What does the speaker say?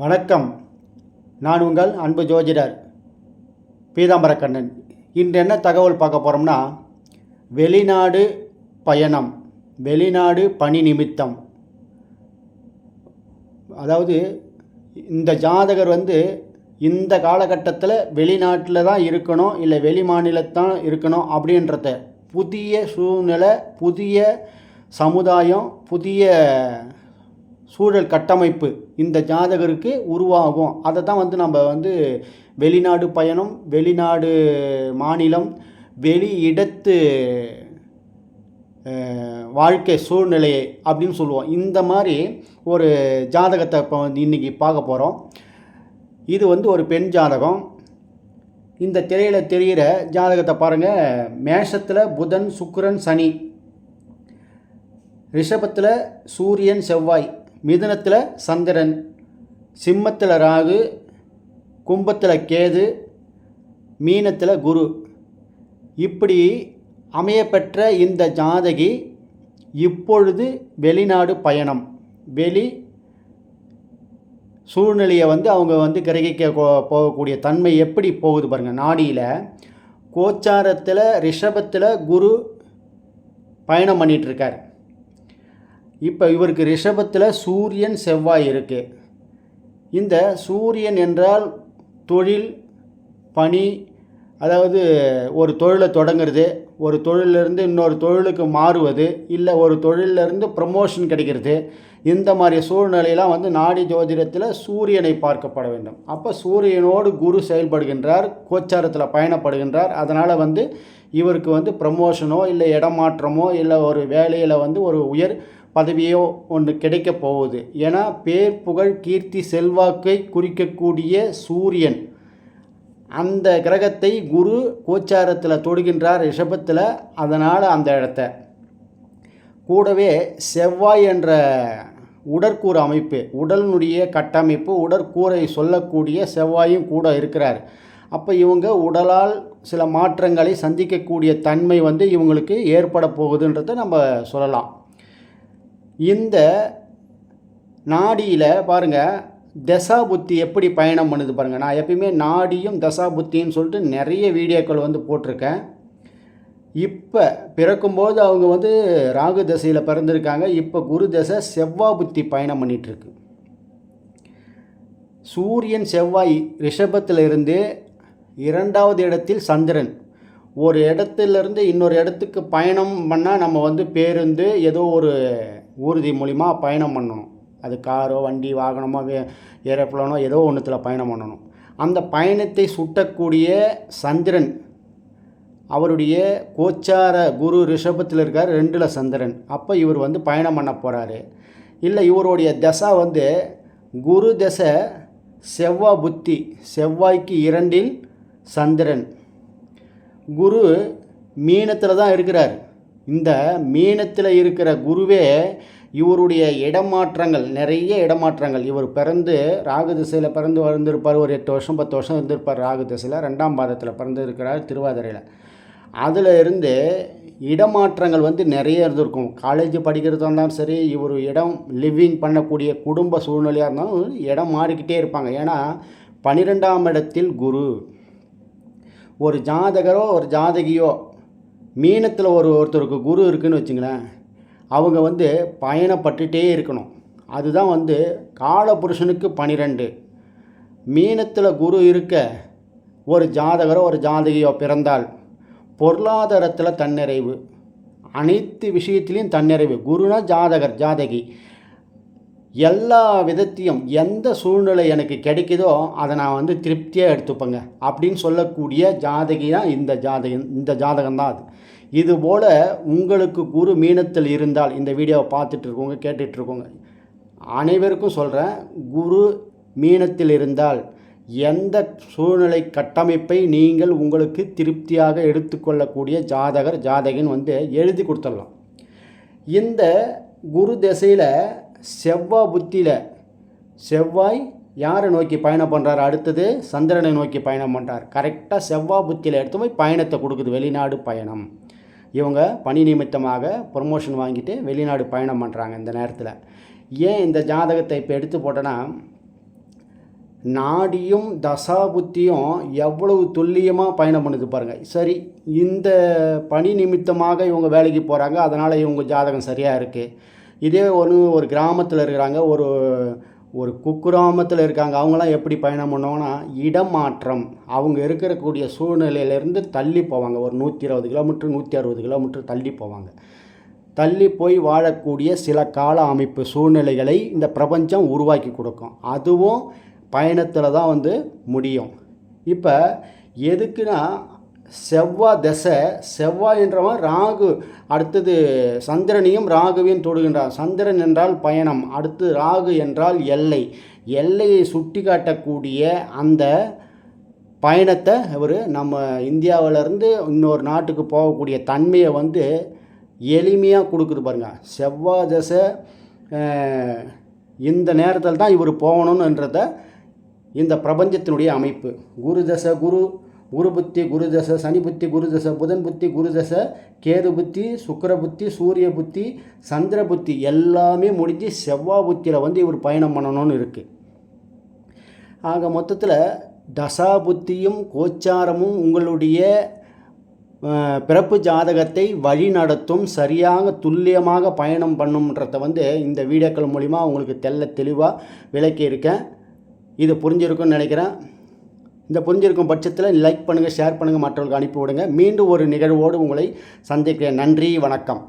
வணக்கம். நான் உங்கள் அன்பு ஜோதிடர் பீதாம்பரக்கண்ணன். இன்று என்ன தகவல் பார்க்க போகிறோம்னா வெளிநாடு பயணம் வெளிநாடு பணி நிமித்தம். அதாவது இந்த ஜாதகர் வந்து இந்த காலகட்டத்தில் வெளிநாட்டில் தான் இருக்கணும் இல்லை வெளி மாநிலத்தான் இருக்கணும் அப்படின்றத புதிய சூழ்நிலை புதிய சமுதாயம் புதிய சூழல் கட்டமைப்பு இந்த ஜாதகருக்கு உருவாகும். அதை தான் வந்து நம்ம வந்து வெளிநாடு பயணம் வெளிநாடு மாநிலம் வெளி இடத்து வாழ்க்கை சூழ்நிலை அப்படின்னு சொல்லுவோம். இந்த மாதிரி ஒரு ஜாதகத்தை இப்போ வந்து இன்றைக்கி பார்க்க போகிறோம் இது வந்து ஒரு பெண் ஜாதகம். இந்த திரையில் தெரிகிற ஜாதகத்தை பாருங்கள் மேஷத்தில் புதன் சுக்கரன் சனி. ரிஷபத்தில் சூரியன் செவ்வாய். மிதுனத்தில் சந்திரன் சிம்மத்தில் ராகு கும்பத்தில் கேது மீனத்தில் குரு. இப்படி அமையப்பெற்ற இந்த ஜாதகி இப்பொழுது வெளிநாடு பயணம். வெளி சூழ்நிலையை வந்து அவங்க வந்து கிரகிக்க போகக்கூடிய தன்மை எப்படி போகுது பாருங்கள் நாடியில். கோச்சாரத்தில் ரிஷபத்தில் குரு பயணம் பண்ணிகிட்ருக்கார் இருக்கார். இப்போ இவருக்கு ரிஷபத்தில் சூரியன் செவ்வாய் இருக்குது இந்த சூரியன் என்றால் தொழில் பணி அதாவது ஒரு தொழிலை தொடங்குறது ஒரு தொழிலிருந்து இன்னொரு தொழிலுக்கு மாறுவது இல்லை ஒரு தொழிலிருந்து ப்ரமோஷன் கிடைக்கிறது இந்த மாதிரி சூழ்நிலையெல்லாம் வந்து நாடி ஜோதிடத்தில் சூரியனை பார்க்கப்பட வேண்டும். அப்போ சூரியனோடு குரு செயல்படுகின்றார் கோச்சாரத்தில் பயணப்படுகின்றார் அதனால் வந்து இவருக்கு வந்து ப்ரமோஷனோ இல்லை இடமாற்றமோ இல்லை ஒரு வேலையில் வந்து ஒரு உயர் பதவியோ ஒன்று கிடைக்க போகுது ஏன்னா பேர் புகழ் கீர்த்தி செல்வாக்கை குறிக்கக்கூடிய சூரியன். அந்த கிரகத்தை குரு கோச்சாரத்தில் தொடுகின்றார் ரிஷபத்தில் அதனால் அந்த இடத்த. கூடவே செவ்வாய் என்ற உடற்கூறு அமைப்பு உடலினுடைய கட்டமைப்பு உடற்கூரை சொல்லக்கூடிய செவ்வாயும் கூட இருக்கிறார். அப்போ இவங்க உடலால் சில மாற்றங்களை சந்திக்கக்கூடிய தன்மை வந்து இவங்களுக்கு ஏற்பட போகுதுன்றதை நம்ம சொல்லலாம். இந்த நாடியில் பாருங்கள் தசா புத்தி எப்படி பயணம் பண்ணுது பாருங்கள் நான் எப்பயுமே நாடியும் தசா புத்தின்னு சொல்லிட்டு நிறைய வீடியோக்கள் வந்து போட்டிருக்கேன். இப்போ பிறக்கும்போது அவங்க வந்து ராகு தசையில் பிறந்திருக்காங்க. இப்போ குரு தசை செவ்வாய் புத்தி பயணம் பண்ணிகிட்ருக்கு சூரியன் செவ்வாய் ரிஷபத்தில் இருந்து இரண்டாவது இடத்தில் சந்திரன். ஒரு இடத்துலேருந்து இன்னொரு இடத்துக்கு பயணம் பண்ணால் நம்ம வந்து பேருந்து ஏதோ ஒரு ஊர்தி மூலிமா பயணம் பண்ணணும். அது காரோ வண்டி வாகனமோ வே ஏரோப்ளானோ ஏதோ ஒன்றுத்தில் பயணம் பண்ணணும். அந்த பயணத்தை சுட்டக்கூடிய சந்திரன் அவருடைய கோச்சார குரு ரிஷபத்தில் இருக்கார் ரெண்டில் சந்திரன். அப்போ இவர் வந்து பயணம் பண்ண போகிறாரு இல்லை இவருடைய தசை வந்து குரு தசை செவ்வாய் புத்தி செவ்வாய்க்கு இரண்டில் சந்திரன். குரு மீனத்தில் தான் இருக்கிறார். இந்த மீனத்தில் இருக்கிற குருவே இவருடைய இடமாற்றங்கள் நிறைய இடமாற்றங்கள். இவர் பிறந்து ராகு திசையில் பிறந்து வந்திருப்பார் ஒரு எட்டு வருஷம் பத்து வருஷம் இருந்திருப்பார் ராகு திசையில். ரெண்டாம் பாதத்தில் பிறந்து இருக்கிறார் திருவாதிரையில். அதில் இருந்து இடமாற்றங்கள் வந்து நிறைய இருந்திருக்கும். காலேஜ் படிக்கிறதா இருந்தாலும் சரி இவர் இடம் லிவிங் பண்ணக்கூடிய குடும்ப சூழ்நிலையாக இருந்தாலும் இடம் மாறிக்கிட்டே இருப்பாங்க. ஏன்னா பன்னிரெண்டாம் இடத்தில் குரு. ஒரு ஜாதகரோ ஒரு ஜாதகியோ மீனத்தில் ஒரு ஒருத்தருக்கு குரு இருக்குன்னு வச்சுங்களேன் அவங்க வந்து பயணப்பட்டுட்டே இருக்கணும். அதுதான் வந்து காலபுருஷனுக்கு பனிரெண்டு. மீனத்தில் குரு இருக்க ஒரு ஜாதகரோ ஒரு ஜாதகியோ பிறந்தால் பொருளாதாரத்தில் தன்னிறைவு. அனைத்து விஷயத்திலையும் தன்னிறைவு. குருனா ஜாதகர் ஜாதகி. எல்லா விதத்தையும் எந்த சூழ்நிலை எனக்கு கிடைக்குதோ அதை நான் வந்து திருப்தியாக எடுத்துப்பேங்க. அப்படின்னு சொல்லக்கூடிய ஜாதகி தான் இந்த ஜாதகம் இந்த ஜாதகம் தான் அது. இதுபோல் உங்களுக்கு குரு மீனத்தில் இருந்தால் இந்த வீடியோவை பார்த்துட்ருக்கோங்க கேட்டுட்ருக்கோங்க அனைவருக்கும் சொல்கிறேன் குரு மீனத்தில் இருந்தால் எந்த சூழ்நிலை கட்டமைப்பை நீங்கள் உங்களுக்கு திருப்தியாக எடுத்துக்கொள்ளக்கூடிய ஜாதகர் ஜாதகின்னு வந்து எழுதி கொடுத்துடலாம். இந்த குரு திசையில் செவ்வாய் புத்தியில் செவ்வாய் யாரை நோக்கி பயணம் பண்ணுறாரு அடுத்தது சந்திரனை நோக்கி பயணம் பண்ணுறார் கரெக்டாக செவ்வாய் புத்தியில் எடுத்து போய் பயணத்தை கொடுக்குது. வெளிநாடு பயணம். இவங்க பணி நிமித்தமாக ப்ரொமோஷன் வாங்கிட்டு வெளிநாடு பயணம் பண்ணுறாங்க இந்த நேரத்தில். ஏன் இந்த ஜாதகத்தை இப்போ எடுத்து போட்டேன்னா நாடியும் தசாபுத்தியும் எவ்வளவு துல்லியமாக பயணம் பண்ணுது பாருங்கள் சரி இந்த பணி நிமித்தமாக இவங்க வேலைக்கு போகிறாங்க அதனால் இவங்க ஜாதகம் சரியாக இருக்குது இதே ஒன்று ஒரு கிராமத்தில் இருக்கிறாங்க ஒரு ஒரு குக்கிராமத்தில் இருக்காங்க. அவங்களாம் எப்படி பயணம் பண்ணுவாங்கன்னா இடமாற்றம். அவங்க இருக்கக்கூடிய சூழ்நிலையிலேருந்து தள்ளி போவாங்க. ஒரு நூற்றி இருபது கிலோமீட்டர் நூற்றி அறுபது கிலோமீட்டர் தள்ளி போவாங்க. தள்ளி போய் வாழக்கூடிய சில கால அமைப்பு சூழ்நிலைகளை இந்த பிரபஞ்சம் உருவாக்கி கொடுக்கும். அதுவும் பயணத்தில் தான் வந்து முடியும். இப்போ எதுக்குன்னா செவ்வாய் தசை செவ்வாய் என்றவன் ராகு அடுத்தது சந்திரனையும் ராகுவையும் தொடுகின்றான். சந்திரன் என்றால் பயணம் அடுத்து ராகு என்றால் எல்லை. எல்லையை சுட்டி காட்டக்கூடிய அந்த பயணத்தை இவர் நம்ம இந்தியாவிலேருந்து இன்னொரு நாட்டுக்கு போகக்கூடிய தன்மையை வந்து எளிமையாக கொடுக்குது பாருங்கள் செவ்வாய் தசை இந்த நேரத்தில் தான் இவர் போகணுன்றத இந்த பிரபஞ்சத்தினுடைய அமைப்பு. குரு தசை குரு குரு புத்தி குரு தசை சனி புத்தி குரு தசை புதன் புத்தி குரு தசை கேது புத்தி சுக்கிர புத்தி சூரிய புத்தி சந்திர புத்தி எல்லாமே முடிஞ்சு செவ்வாய் புத்தியில் வந்து இவர் பயணம் பண்ணணும்னு இருக்குது ஆக மொத்தத்தில் தசா புத்தியும் கோச்சாரமும் உங்களுடைய பிறப்பு ஜாதகத்தை வழி நடத்தும் சரியாக துல்லியமாக பயணம் பண்ணும்ன்றத வந்து இந்த வீடியோக்கள் மூலிமா உங்களுக்கு தெல்ல தெளிவாக விளக்கியிருக்கேன். இது புரிஞ்சிருக்கும்னு நினைக்கிறேன். இந்த புரிஞ்சிருக்கும் பட்சத்தில் லைக் பண்ணுங்கள் ஷேர் பண்ணுங்கள் மற்றவர்களுக்கு அனுப்பி விடுங்க. மீண்டும் ஒரு நிகழ்வோடு உங்களை சந்திக்கிறேன். நன்றி வணக்கம்.